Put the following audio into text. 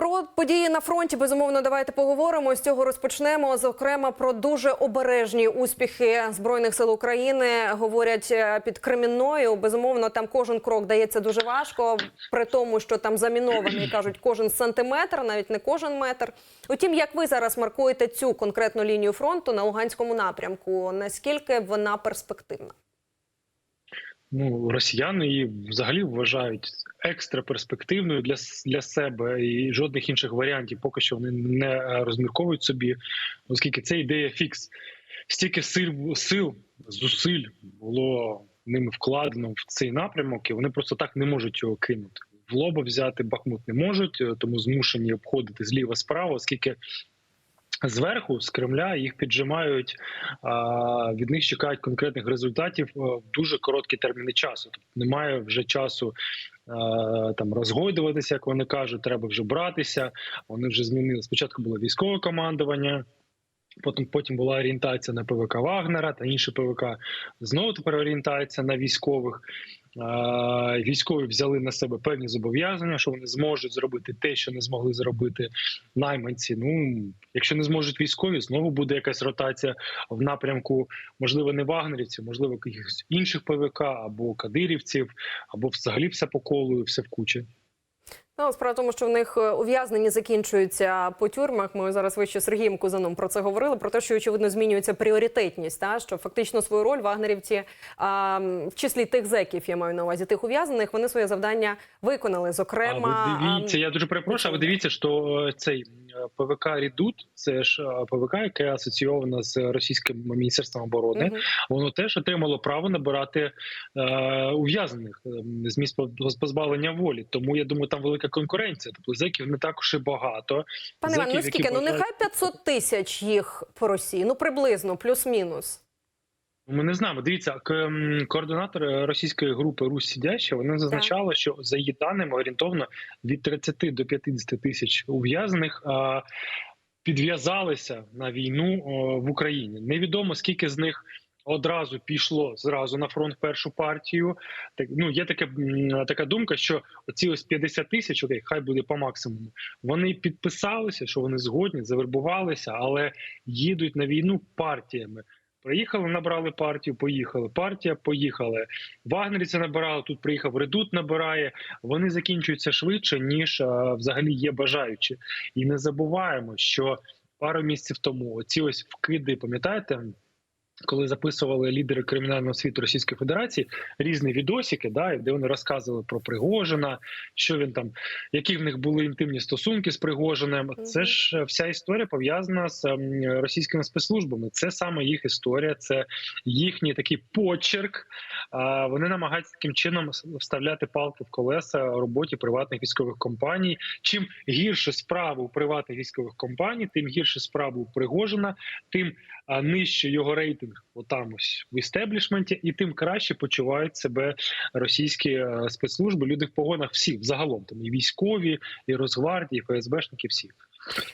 Про події на фронті безумовно давайте поговоримо. З цього розпочнемо. Зокрема, про дуже обережні успіхи збройних сил України говорять е, під Кремінною. Безумовно, там кожен крок дається дуже важко, при тому, що там замінований кажуть кожен сантиметр, навіть не кожен метр. Утім, як ви зараз маркуєте цю конкретну лінію фронту на Луганському напрямку? Наскільки вона перспективна? Ну, росіяни її взагалі вважають екстра перспективною для для себе і жодних інших варіантів поки що вони не е, розмірковують собі, оскільки це ідея фікс. Стільки сил, сил, зусиль було ними вкладено в цей напрямок, і вони просто так не можуть його кинути. В лоба взяти Бахмут не можуть, е, тому змушені обходити зліва справа, оскільки зверху з Кремля їх піджимають, від них чекають конкретних результатів е, в дуже короткі терміни часу. Тобто немає вже часу е, там розгойдуватися, як вони кажуть, треба вже братися. Вони вже змінили. Спочатку було військове командування. Потім потім була орієнтація на ПВК Вагнера та інші ПВК. Знову тепер орієнтація на військових. Військові взяли на себе певні зобов'язання, що вони зможуть зробити те, що не змогли зробити найманці. Ну якщо не зможуть військові, знову буде якась ротація в напрямку, можливо, не вагнерівців, можливо, якихось інших ПВК або кадирівців, або взагалі все по колу, все в кучі. Ну, справа в тому, що в них ув'язнені закінчуються по тюрмах. Ми зараз вище з Сергієм Кузаном про це говорили. Про те, що очевидно змінюється пріоритетність, та що фактично свою роль вагнерівці, а, в числі тих зеків, я маю на увазі тих ув'язнених, вони своє завдання виконали. Зокрема, а ви дивіться, я дуже перепрошую. А ви дивіться, що е, цей е, ПВК Рідут, це ж е, ПВК, яке асоційовано з російським міністерством оборони. угу. Воно теж отримало право набирати е, ув'язнених е, з місць поз- позбавлення волі. Тому я думаю, там велика конкуренція. Тобто зеків не також і багато. пане Іван, ну які скільки? Ну нехай 500 тисяч їх по Росії, ну приблизно, плюс-мінус. Ми не знаємо. Дивіться, координатор російської групи Русь Сідяща вони зазначали, що за її даними орієнтовно від 30 до 50 тисяч ув'язнених а, підв'язалися на війну в Україні. Невідомо скільки з них. Одразу пішло зразу на фронт першу партію. Так ну є таке така думка, що оці ось 50 тисяч, окей, хай буде по максимуму. Вони підписалися, що вони згодні, завербувалися, але їдуть на війну партіями. Приїхали, набрали партію, поїхали. Партія поїхали. Вагнерівці набирали, тут приїхав Редут набирає. Вони закінчуються швидше, ніж а, взагалі є бажаючі. І не забуваємо, що пару місяців тому ці ось вкиди, пам'ятаєте? Коли записували лідери кримінального світу Російської Федерації різні відосики, да, де вони розказували про Пригожина, що він там, які в них були інтимні стосунки з Пригожиним. Це ж е, вся історія пов'язана з ем, російськими спецслужбами. Це саме їх історія, це їхній такий почерк. Вони намагаються таким чином вставляти палки в колеса роботі приватних військових компаній. Чим гірше справи у приватних військових компаній, тим гірше справи у Пригожина, тим нижче його рейтинг отам ось в істеблішменті, і тим краще почувають себе російські е, спецслужби. Люди в погонах всі взагалом там і військові, і Росгвардії, і ФСБшники. Всі